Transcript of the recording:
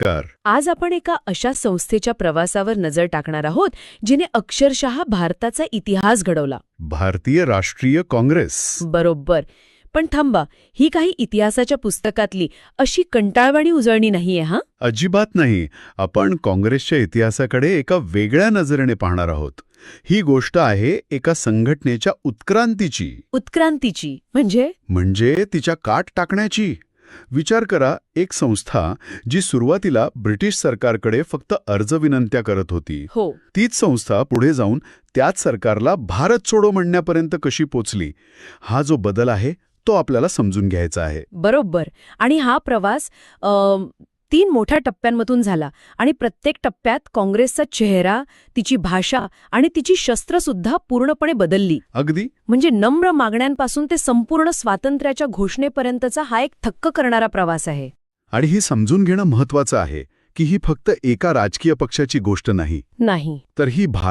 नमस्कार आज आपण एका अशा संस्थेच्या प्रवासावर नजर टाकणार आहोत जिने अक्षरशः भारताचा इतिहास घडवला. भारतीय राष्ट्रीय काँग्रेस. बरोबर. पण थांबा ही काही इतिहासाच्या पुस्तकातली अशी कंटाळवाणी उजळणी नाहीये हा? अजिबात नाही. आपण काँग्रेसच्या इतिहासाकडे एका वेगळ्या नजरेने पाहणार आहोत. ही गोष्ट आहे एका संघटनेच्या उत्क्रांतीची. उत्क्रांतीची. म्हणजे? म्हणजे तिच्या काट टाकण्याची. विचार करा एक संस्था जी सुरुवातीला ब्रिटिश सरकारकडे फक्त अर्ज विनंत्या करत होती. हो. तीच संस्था पुढे जाऊन त्याच सरकारला भारत सोडो म्हणण्यापर्यंत कशी पोचली? हा जो बदल आहे तो आपल्याला समजून घ्यायचा आहे. बरोबर. आणि हा प्रवास तीन मोठ्या टप्प्यांमधून झाला आणि प्रत्येक टप्प्यात काँग्रेसचा चेहरा तिची भाषा आणि तिची शस्त्र सुद्धा पूर्णपणे बदलली. अगदी? म्हणजे नम्र मागण्यांपासून ते संपूर्ण स्वातंत्र्याच्या घोषणेपर्यंतचा हा एक थक्क करणारा प्रवास आहे. आणि ही समजून घेणं महत्वाचं आहे की ही फक्त एका राजकीय पक्षाची गोष्ट नाही. नाही. तर ही